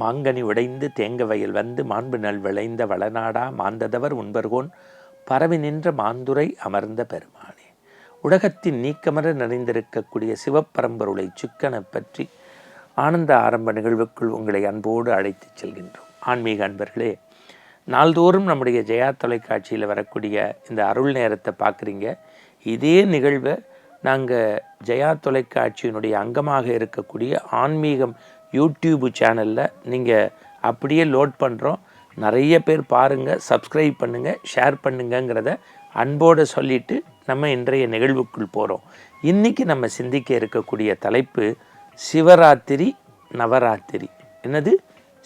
மாங்கனி உடைந்து தேங்க வயல் வந்து மாண்பு நல் விளைந்த வளநாடா மாந்ததவர் உண்பர்கோன் பரவி நின்ற மாந்துரை அமர்ந்த பெருமானே. உலகத்தின் நீக்கமர நிறைந்திருக்கக்கூடிய சிவப்பரம்பொருளை சுக்கனை பற்றி ஆனந்த ஆரம்ப நிகழ்வுக்குள் உங்களை அன்போடு அழைத்துச் செல்கின்றோம். ஆன்மீக அன்பர்களே நாள்தோறும் நம்முடைய ஜெயா தொலைக்காட்சியில் வரக்கூடிய இந்த அருள் நேரத்தை பார்க்குறீங்க. இதே நிகழ்வை நாங்கள் ஜெயா தொலைக்காட்சியினுடைய அங்கமாக இருக்கக்கூடிய ஆன்மீகம் யூடியூப் சேனலில் நீங்கள் அப்படியே லோட் பண்ணுறோம் நிறைய பேர் பாருங்கள் சப்ஸ்கிரைப் பண்ணுங்கள் ஷேர் பண்ணுங்கங்கிறத அன்போடு சொல்லிட்டு நம்ம இன்றைய நிகழ்வுக்குள் போகிறோம் இன்றைக்கி நம்ம சிந்திக்க இருக்கக்கூடிய தலைப்பு சிவராத்திரி நவராத்திரி. என்னது?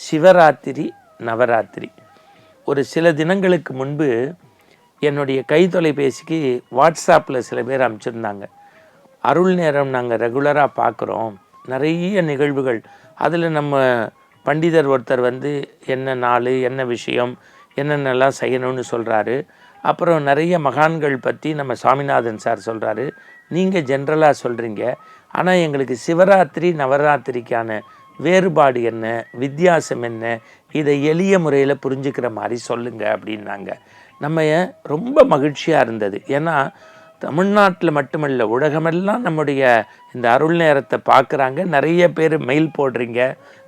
சிவராத்திரி நவராத்திரி. ஒரு சில தினங்களுக்கு முன்பு என்னுடைய கை தொலைபேசிக்கு வாட்ஸ்அப்பில் சில பேர் அனுப்பிச்சிருந்தாங்க அருள் நேரம் நாங்கள் ரெகுலராக பார்க்குறோம் நிறைய நிகழ்வுகள். அதில் நம்ம பண்டிதர் ஒருத்தர் வந்து என்ன நாள் என்ன விஷயம் என்னென்னலாம் செய்யணும்னு சொல்கிறாரு அப்புறம் நிறைய மகான்கள் பற்றி நம்ம சாமிநாதன் சார் சொல்கிறாரு நீங்கள் ஜென்ரலாக சொல்கிறீங்க ஆனால் எங்களுக்கு சிவராத்திரி நவராத்திரிக்கான வேறுபாடு என்ன வித்தியாசம் என்ன இதை எளிய முறையில் புரிஞ்சுக்கிற மாதிரி சொல்லுங்கள் அப்படின்னாங்க. நம்ம ரொம்ப மகிழ்ச்சியாக இருந்தது. ஏன்னா தமிழ்நாட்டில் மட்டுமல்ல உலகமெல்லாம் நம்முடைய இந்த அருள் நேரத்தை பார்க்குறாங்க. நிறைய பேர் மெயில் போடுறீங்க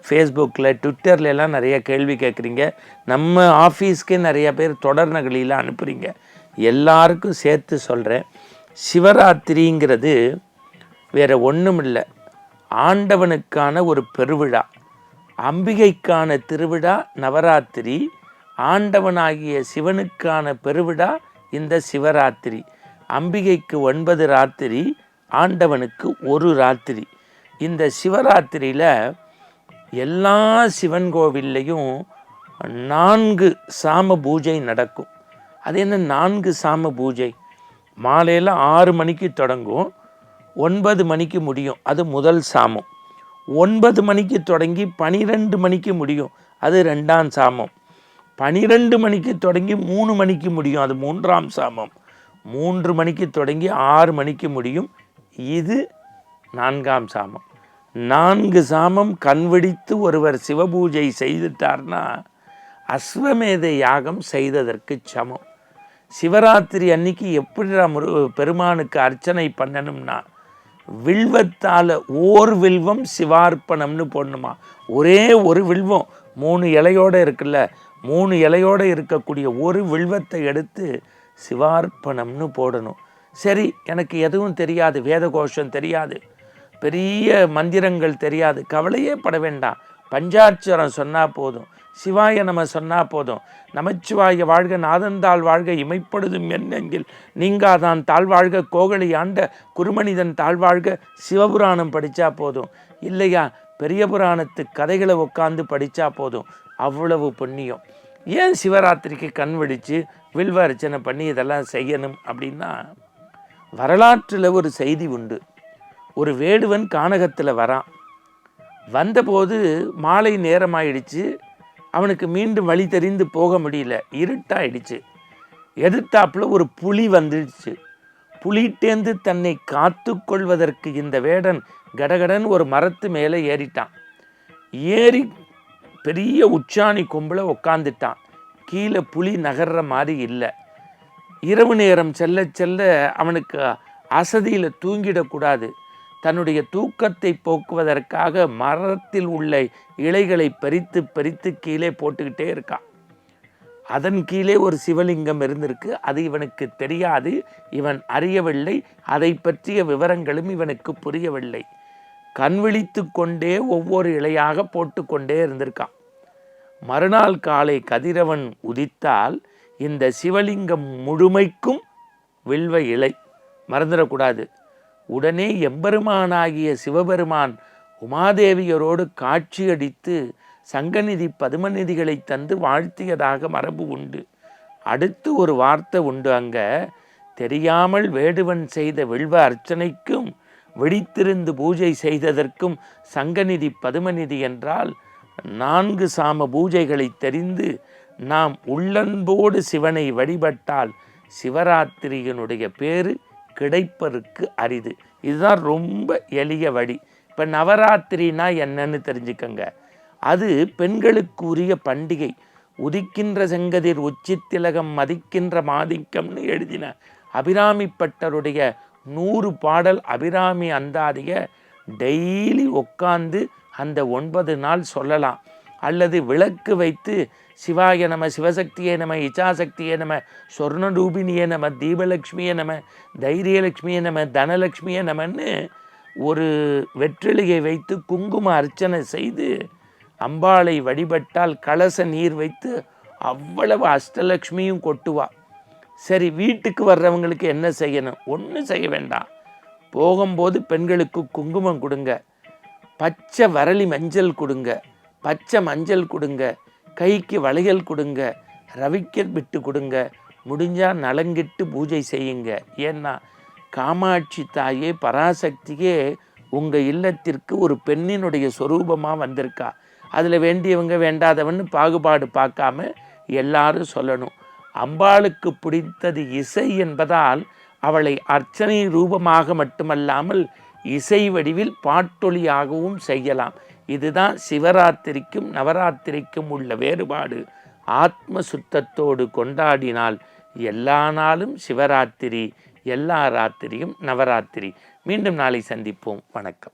ஃபேஸ்புக்கில் ட்விட்டர்லலாம் நிறைய கேள்வி கேட்குறீங்க. நம்ம ஆஃபீஸ்க்கே நிறைய பேர் தொடர் நகலியில் அனுப்புகிறீங்க எல்லாருக்கும் சேர்த்து சொல்கிறேன் சிவராத்திரிங்கிறது வேறு ஒன்றும் இல்லை. ஆண்டவனுக்கான ஒரு பெருவிழா அம்பிகைக்கான திருவிழா நவராத்திரி ஆண்டவனாகிய சிவனுக்கான பெருவிழா இந்த சிவராத்திரி. அம்பிகைக்கு ஒன்பது ராத்திரி ஆண்டவனுக்கு ஒரு ராத்திரி. இந்த சிவராத்திரியில் எல்லா சிவன் கோவில்லையும் நான்கு சாம பூஜை நடக்கும். அது என்ன நான்கு சாம பூஜை? மாலையில் ஆறு மணிக்கு தொடங்கும் ஒன்பது மணிக்கு முடியும். அது முதல் சாமம். ஒன்பது மணிக்கு தொடங்கி பனிரெண்டு மணிக்கு முடியும். அது ரெண்டாம் சாமம். பனிரெண்டு மணிக்கு தொடங்கி மூணு மணிக்கு முடியும். அது மூன்றாம் சாமம். மூன்று மணிக்கு தொடங்கி ஆறு மணிக்கு முடியும். இது நான்காம் சாமம். நான்கு சாமம் கண்வெடித்து ஒருவர் சிவபூஜை செய்துட்டார்னா அஸ்வமேத யாகம் செய்ததற்கு சமம். சிவராத்திரி அன்னைக்கு எப்படி முரு பெருமானுக்கு அர்ச்சனை பண்ணணும்னா வில்வத்தால் ஓர் வில்வம் சிவார்ப்பணம்னு போடணுமா? ஒரே ஒரு வில்வம் மூணு இலையோடு இருக்குல்ல மூணு இலையோடு இருக்கக்கூடிய ஒரு வில்வத்தை எடுத்து சிவார்ப்பணம்னு போடணும். சரி எனக்கு எதுவும் தெரியாது வேத கோஷம் தெரியாது பெரிய மந்திரங்கள் தெரியாது கவலையே பட வேண்டாம். பஞ்சாட்சரம் சொன்னால் போதும் சிவாய நம்ம சொன்னால் போதும். நமச்சிவாய வாழ்க நாதந்தாள் வாழ்க இமைப்படுதும் என்னெங்கில். நீங்காதான் தாழ்வாழ்க கோகலி ஆண்ட குருமனிதன் தாழ்வாழ்க சிவபுராணம் படித்தா போதும். இல்லையா பெரிய புராணத்து கதைகளை உட்காந்து படித்தா போதும். அவ்வளவு புண்ணியம். ஏன் சிவராத்திரிக்கு கண் வெடித்து வில்வ அர்ச்சனை பண்ணி இதெல்லாம் செய்யணும் அப்படின்னா வரலாற்றில் ஒரு செய்தி உண்டு. ஒரு வேடுவன் கானகத்தில் வரான். வந்தபோது மாலை நேரமாயிடுச்சு. அவனுக்கு மீண்டும் வழி தெரிந்து போக முடியல. இருட்டாயிடுச்சு. எதிர்த்தாப்புல ஒரு புலி வந்துடுச்சு. புலிட்டேந்து தன்னை காத்து கொள்வதற்கு இந்த வேடன் கடகடன் ஒரு மரத்து மேலே ஏறிட்டான். ஏறி பெரிய உச்சாணி கொம்பில் உக்காந்துட்டான். கீழே புலி நகர்ற மாதிரி இல்லை. இரவு நேரம் செல்ல செல்ல அவனுக்கு அசதியில் தூங்கிடக்கூடாது தன்னுடைய தூக்கத்தை போக்குவதற்காக மரத்தில் உள்ள இலைகளை பறித்து பறித்து கீழே போட்டுக்கிட்டே இருக்கான். அதன் கீழே ஒரு சிவலிங்கம் இருந்திருக்கு. அது இவனுக்கு தெரியாது. இவன் அறியவில்லை. அதை பற்றிய விவரங்களும் இவனுக்கு புரியவில்லை. கண் விழித்து கொண்டே ஒவ்வொரு இலையாக போட்டுக்கொண்டே இருந்திருக்கான். மறுநாள் காலை கதிரவன் உதித்தால் இந்த சிவலிங்கம் முழுமைக்கும் வில்வ இலை. மறந்துடக்கூடாது. உடனே எம்பெருமானாகிய சிவபெருமான் உமாதேவியரோடு காட்சியடித்து சங்கநிதி பதுமநிதிகளை தந்து வாழ்த்தியதாக மரபு உண்டு. அடுத்து ஒரு வார்த்தை உண்டு அங்க. தெரியாமல் வேடுவன் செய்த வில்வ அர்ச்சனைக்கும் வெடித்திருந்து பூஜை செய்ததற்கும் சங்கநிதி பதுமநிதி என்றால் நான்கு சாம பூஜைகளை தெரிந்து நாம் உள்ளன்போடு சிவனை வழிபட்டால் சிவராத்திரியினுடைய பேரு கிடைப்பதற்கு அரிது. இதுதான் ரொம்ப எளிய வழி. இப்போ நவராத்திரினா என்னன்னு தெரிஞ்சுக்கங்க. அது பெண்களுக்கு உரிய பண்டிகை. உதிக்கின்ற செங்கதிர் உச்சித்திலகம் மதிக்கின்ற மாதிக்கம்னு எழுதின அபிராமிப்பட்டருடைய நூறு பாடல் அபிராமி அந்தாதிய டெய்லி உட்காந்து அந்த ஒன்பது நாள் சொல்லலாம். அல்லது விளக்கு வைத்து சிவாய நம சிவசக்தியே நம இச்சாசக்தியே நம சொர்ணரூபிணியே நம தீபலக்ஷ்மியே நம தைரியலக்ஷ்மியே நம தனலக்ஷ்மியே நமன்னு ஒரு வெற்றிலையை வைத்து குங்கும அர்ச்சனை செய்து அம்பாளை வழிபட்டால் கலச நீர் வைத்து அவ்வளவு அஷ்டலக்ஷ்மியும் கொட்டுவா. சரி வீட்டுக்கு வர்றவங்களுக்கு என்ன செய்யணும்? ஒன்றும் செய்ய வேண்டாம். போகும்போது பெண்களுக்கு குங்குமம் கொடுங்க. பச்சை வரலி மஞ்சள் கொடுங்க. பச்சை மஞ்சள் கொடுங்க. கைக்கு வளையல் கொடுங்க. ரவிக்கர் விட்டு கொடுங்க. முடிஞ்சால் நலங்கிட்டு பூஜை செய்யுங்க. ஏன்னா காமாட்சி தாயே பராசக்தியே உங்கள் இல்லத்திற்கு ஒரு பெண்ணினுடைய சொரூபமாக வந்திருக்கா. அதில் வேண்டியவங்க வேண்டாதவன்னு பாகுபாடு பார்க்காம எல்லாரும் சொல்லணும். அம்பாளுக்கு பிடித்தது இசை என்பதால் அவளை அர்ச்சனை ரூபமாக மட்டுமல்லாமல் இசை வடிவில் பாட்டொலியாகவும் செய்யலாம். இதுதான் சிவராத்திரிக்கும் நவராத்திரிக்கும் உள்ள வேறுபாடு. ஆத்ம சுத்தத்தோடு கொண்டாடினால் எல்லா நாளும் சிவராத்திரி எல்லா ராத்திரியும் நவராத்திரி. மீண்டும் நாளை சந்திப்போம். வணக்கம்.